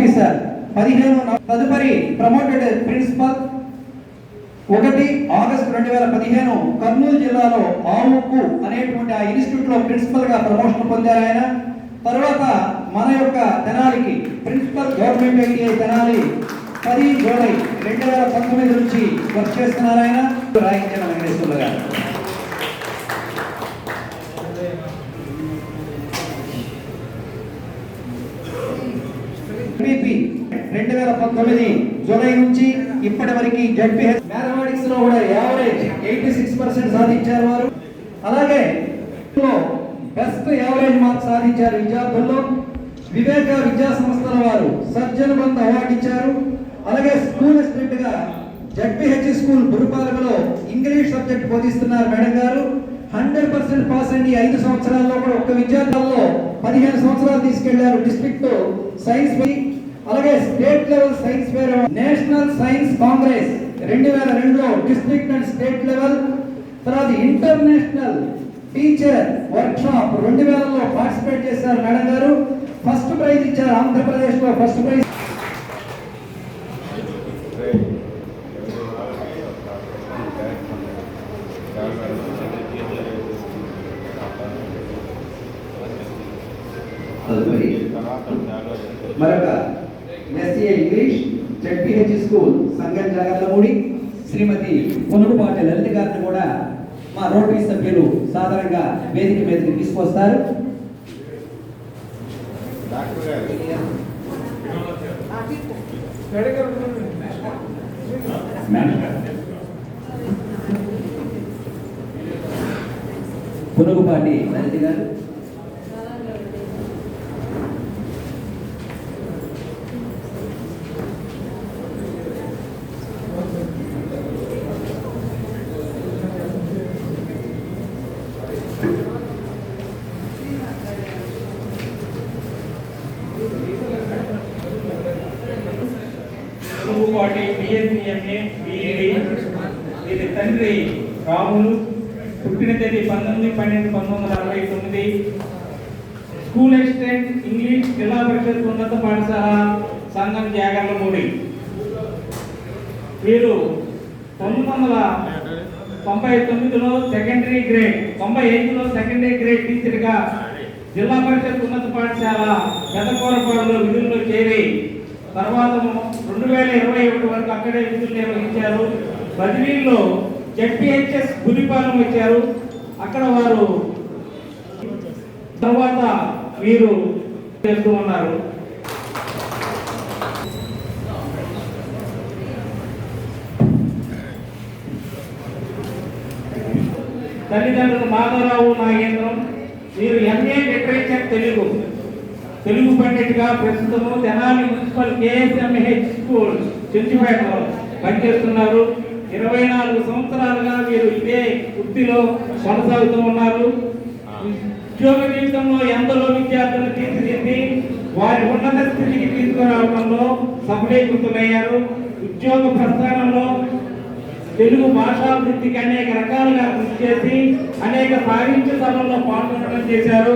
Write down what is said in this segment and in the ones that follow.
Officer. పదిహేను తదుపరి promoted principal. ఒకటి ఆగస్టు రెండు వేల పదిహేను కర్నూలు జిల్లాలో ఆవుకు అనేటువంటి ఆ ఇన్స్టిట్యూట్లో ప్రిన్సిపల్గా ప్రమోషన్ పొందారు ఆయన. తర్వాత మన యొక్క తెనాలికి ప్రిన్సిపల్ గవర్నమెంట్ ఐటీఐ తెనాలి పది జూలై రెండు వేల పంతొమ్మిది నుంచి వర్క్ చేస్తున్నారు ఆయన. రాయించిన వెంకటేశ్వర గారు. వేల పంతొమ్మిది జూలై నుంచి ఇప్పటి వరకు జడ్పీ మ్యాథమెటిక్స్లో కూడా యావరేజ్ ఎయిటీ సిక్స్ పర్సెంట్ సాధించారు వారు. అలాగే బెస్ట్ యావరేజ్ మార్క్స్ సాధించారు విద్యార్థుల్లో వివేక విద్యా సంస్థల వారు సజ్జన బంధ అవార్డు ఇచ్చారు. అలాగే స్కూల్ అసిస్టెంట్గా జడ్పీహెచ్ స్కూల్ గురుపాలకలో English subject బోధిస్తున్నారు madam garu. Hundred percent pass అండి ఐదు సంవత్సరాల్లో కూడా ఒక్క విద్యార్థుల్లో పదిహేను సంవత్సరాలు తీసుకెళ్ళారు డిస్ట్రిక్ట్ సైన్స్ అలాగే state level science fair national science congress రెండు వేల రెండులో డిస్ట్రిక్ట్ అండ్ స్టేట్ లెవెల్ తర్వాత ఇంటర్నేషనల్ టీచర్ వర్క్ షాప్ రెండు వేలలో పార్టిసిపేట్ చేశారు మేడం గారు. ఫస్ట్ ప్రైజ్ ఇచ్చారు ఆంధ్రప్రదేశ్లో ఫస్ట్ ప్రైజ్. మరొక SCA English ZPH school Sangam Jagarlamudi Shrimati Punugupati Lalitha గారిని కూడా మా రోటరీ సభ్యులు సాధారణంగా వేదిక మీదకి తీసుకొస్తారు. పునుగుపాటి లలిత గారు. పార్టీ బిఈడి ఇది తండ్రి రాములు పుట్టిన తేదీ పంతొమ్మిది పన్నెండు పంతొమ్మిది వందల అరవై తొమ్మిది. స్కూల్ అసిస్టెంట్ ఇంగ్లీష్ జిల్లా పరిషత్ ఉన్నత పాఠశాల సంఘం జాగర్లమూడి వీరు పంతొమ్మిది వందల తొంభై తొమ్మిదిలో సెకండరీ గ్రేడ్ తొంభై ఐదులో సెకండరీ గ్రేడ్ టీచర్గా జిల్లా పరిషత్ ఉన్నత పాఠశాల పెద్దకూరపాడులో విధుల్లో చేరి తర్వాత రెండు వేల ఇరవై ఒకటి వరకు అక్కడే విధులు నిర్వహించారు. బదిలీల్లో జడ్పిహెచ్ఎస్ గురిపాలెం వచ్చారు. అక్కడ వారు తర్వాత వీరు చేస్తూ ఉన్నారు. తల్లిదండ్రులు మాధవరావు నాగేంద్రం వీరు ఎంఏ లిటరేచర్ తెలుగు. తెలుగు పండిట్గా ప్రస్తుతము తెనాలి మున్సిపల్ కేఎస్ఎంహెచ్ స్కూల్ చెంచుపేటలో పనిచేస్తున్నారు. ఇరవై నాలుగు సంవత్సరాలుగా మీరు ఇదే వృత్తిలో కొనసాగుతూ ఉన్నారు. ఉద్యోగ జీవితంలో ఎందరో విద్యార్థులు తీర్చిదిద్ది వారి ఉన్నత స్థితికి తీసుకురావడంలో సఫలీకృతమయ్యారు ఉద్యోగ ప్రస్థానంలో తెలుగు భాషాభివృద్ధికి అనేక రకాలుగా కృషి చేసి అనేక సాహిత్య సభల్లో పాల్గొనడం చేశారు.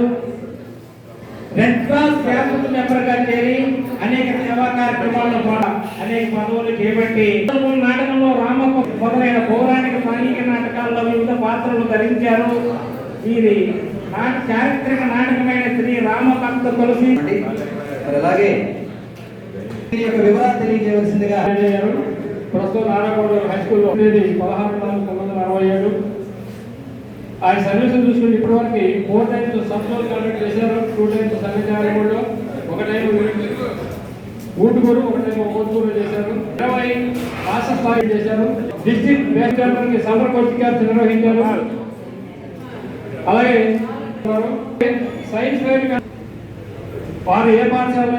రెడ్ క్రాస్ శాశ్వత మెంబర్గా చేరి అనేక సేవా కార్యక్రమాల్లో కూడా అనేక పదవులు చేపట్టి నాటకంలో రామప్ప మొదలైన పౌరాణిక సాంఘిక నాటకాల్లో వివిధ పాత్రలు ధరించారు. వీరి చారిత్రక నాటకమైన శ్రీ రామకాంత తులసి. మరి అలాగే యొక్క వివరాలు తెలియజేయవలసిందిగా ప్రస్తుతం నారాయణ హై స్కూల్లో పదహారు నాలుగు తొమ్మిది వందల అరవై ఏడు. ఆయన సర్వీసులు చూసుకుంటే ఇప్పటి వరకు ఫోర్ టైమ్స్ సబ్జోల్ కండక్ట్ చేశారు టూ టైమ్స్ సంగచారంలో ఒక టైం ఊటుకూరు ఒక టైం ఓటుకూరు చేశారు. ఇరవై రాష్ట్ర స్థాయి చేశారు. డిస్ట్రిక్ట్ మేనేజర్కి సమ్మర్ కోచింగ్ క్యాంప్స్ నిర్వహించారు. అలాగే సైన్స్ ఫెయిర్ వారు ఏ పాఠశాలలో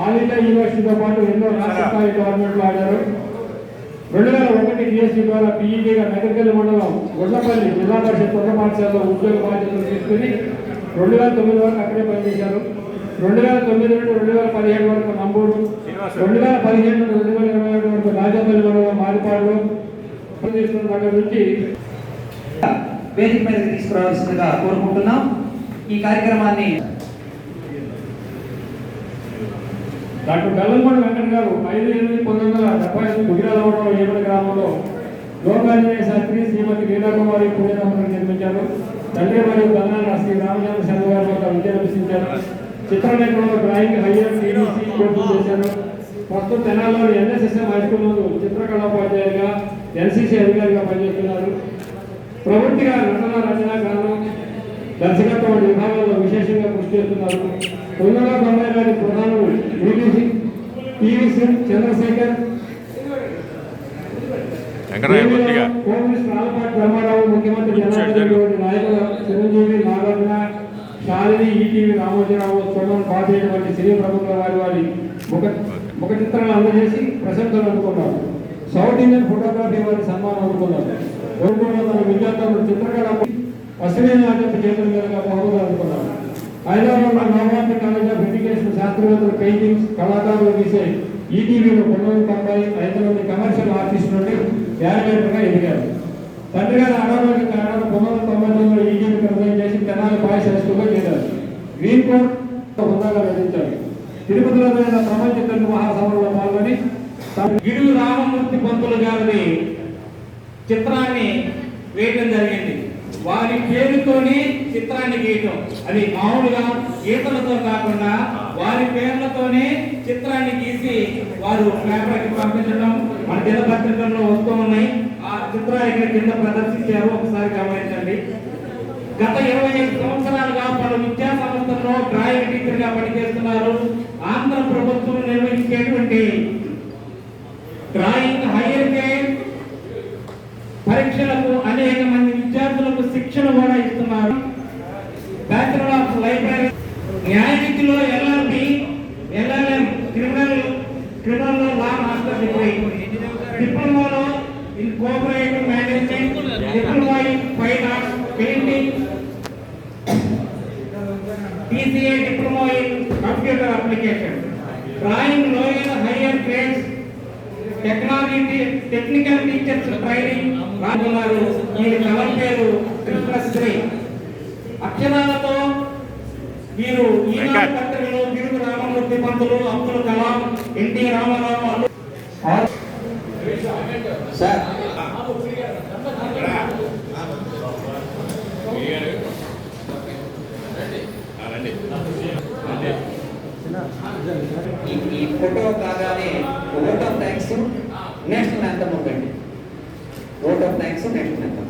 ఆల్ ఇండియా యూనివర్సిటీతో పాటు ఎన్నో రాష్ట్ర స్థాయి గవర్నమెంట్లు ఆడారు. రెండు వేల ఒకటి డిఎస్సీ ద్వారా పీఈటీగా నగరకల్లి మండలం గుడ్లపల్లి జిల్లా పరిషత్ ఉన్నత పాఠశాలలో ఉద్యోగ బాధ్యతలు తీసుకుని రెండు వేల తొమ్మిది వరకు అక్కడే పనిచేశారు. రెండు వేల తొమ్మిది నుండి రెండు వేల పదిహేడు వరకు నంబూరు. రెండు వేల పదిహేను నుండి రెండు వేల ఇరవై ఏడు వరకు రాజపల్లి మండలం మారిపాడు పనిచేస్తున్న దగ్గర నుంచి వేదిక మీద తీసుకురావాల్సిందిగా కోరుకుంటున్నాం. ఈ కార్యక్రమాన్ని డాక్టర్ బెల్లంపల్లి వెంకట గారు ఐదు ఎనిమిది పంతొమ్మిది వందల డెబ్బై ఐదు కుగిరాలవడం ఏమని గ్రామంలో లోకాంజనేయ శాస్త్రి శ్రీమతి లీలాకుమారి పుణ్యనామని నిర్మించారు. తండ్రి మరియు తల్లి శ్రీ రామచంద్ర శర్మ గారు ఒక విద్య అభ్యసించారు చిత్రలేఖనంలో డ్రాయింగ్ హయ్యర్ టీడీసీ కోర్సు చేశారు. ప్రస్తుతం తెనాలిలోని ఎన్ఎస్ఎస్ఎం హై స్కూల్ నందు చిత్రకళాపాధ్యాయులుగా ఎన్సీసీ అధికారిగా పనిచేస్తున్నారు. ప్రవృత్తిగా నటన రచన గానం దర్శకత్వం విభాగంలో విభాగాల్లో విశేషంగా కృషి చేస్తున్నారు. తొమ్మిది వందల తొంభై నాటి ప్రధానులు టీవీ చంద్రశేఖర్. కొద్దిగా కోమిస్ట్ ఆలపాటి ధర్మారావు ముఖ్యమంత్రి జనార్దన్ నాయకులు చిరంజీవి నాగార్జున శాలిని ఈటీవీ రామోజీరావు సోమన్ బాబేటి వంటి సినీ ప్రముఖుల వారి వారి ముఖ ముఖ చిత్రాలు అందజేసి ప్రశంసలు అందుకున్నారు. సౌత్ ఇండియన్ ఫోటోగ్రఫీ వారి సన్మానం అందుకున్నారు. ఓడిపోయిన తన విద్యార్థులు చిత్రకళ ఆచార్య చేతుల మీదుగా బహుమతులు అందుకున్నారు. Hyderabad Navabharata college of education శాస్త్రవేత్తలు పెయింటింగ్స్ కళాకారులు గీసే ఈటీవీలో రెండు వందల తొంభై ఐదు మంది కమర్షియల్ ఆర్టిస్ట్ నుండి యానిమేటర్గా ఎదిగారు. తండ్రి గారి అనారోగ్య కారణాలు పంతొమ్మిది వందల తొంభై తొమ్మిదిలో ఈటీవీ ప్రజలు చేసి తెనాలి బాయ్స్ హై స్కూల్లో చేరారు గ్రీన్ కోర్ట్ హోదాగా వెలించారు తిరుపతిలో జరిగిన ప్రపంచ తెలుగు మహాసభలో పాల్గొని గిడుగు రామమూర్తి పంతులు గారిని చిత్రాన్ని వేయడం జరిగింది. వారి పేరుతోనే చిత్రాన్ని గీయటం. అది మామూలుగా గీతలతో కాకుండా వారి పేర్లతోనే చిత్రాన్ని గీసి వారు పేపర్కి పంపించడం మన దినపత్రికల్లో వస్తూ ఉన్నాయి. ఆ చిత్రాన్ని ఇక్కడ కింద ప్రదర్శించారు. ఒకసారి గమనించండి. గత ఇరవై ఐదు సంవత్సరాలుగా పలు విద్యా సంస్థల్లో డ్రాయింగ్ టీచర్గా పనిచేస్తున్నారు. ఆంధ్ర ప్రభుత్వం నిర్వహించేటువంటి డ్రాయింగ్ హైయర్ గ్రేడ్ పరీక్షలకు అనేక మంది విద్యార్థులకు శిక్షణ కూడా ఇస్తున్నారు. బ్యాచులర్ ఆఫ్ లైబ్రరీ న్యాయ విద్యలో LRB LRM criminal criminal law master degree డిప్లొమాలో in cooperative management diploma in fine arts painting PCA diploma in computer application drawing lower higher grades technology technical teachers training రాజున్నారు వీళ్ళు కలం పేరు కృష్ణశ్రీ అక్షరాలతో వీరు ఈనాడు. పత్రికలో Gidugu Ramamurthy Pantulu Abdul Kalam NT Ramarao sir. ఈ photo కాగానే vote of thanks national anthem ఉందండి. Vote of thanks national anthem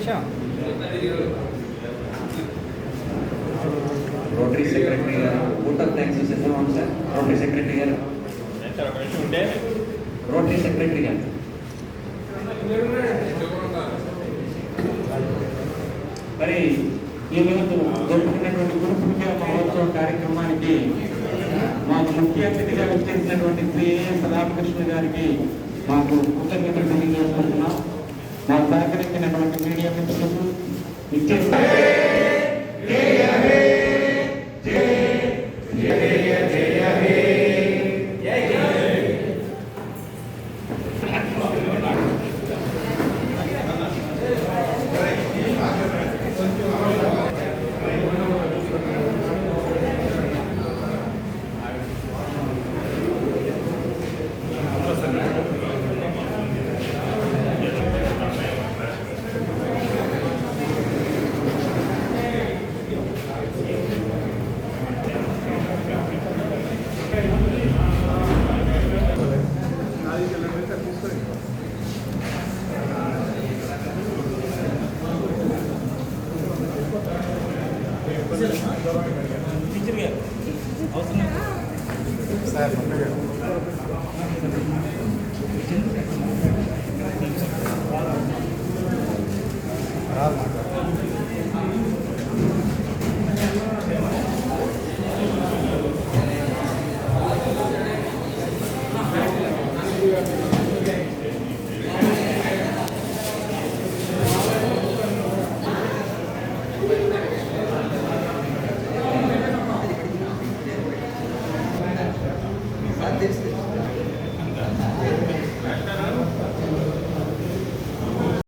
session rotary secretary గారు ఓట్ ఆఫ్ థ్యాంక్స్ సిద్ధం సార్ రోటరీ సెక్రటరీ గారు ఒక నిమిషం ఉంటే రోటరీ సెక్రటరీ గారు మరి ఈ రోజు జరుపుకున్నటువంటి గురు పూజ మహోత్సవ కార్యక్రమానికి మాకు ముఖ్య అతిథిగా వచ్చేసినటువంటి పిఎస్ రామకృష్ణ గారికి మాకు కృతజ్ఞతలు తెలియజేస్తున్నాం మాకు Então, Thank you.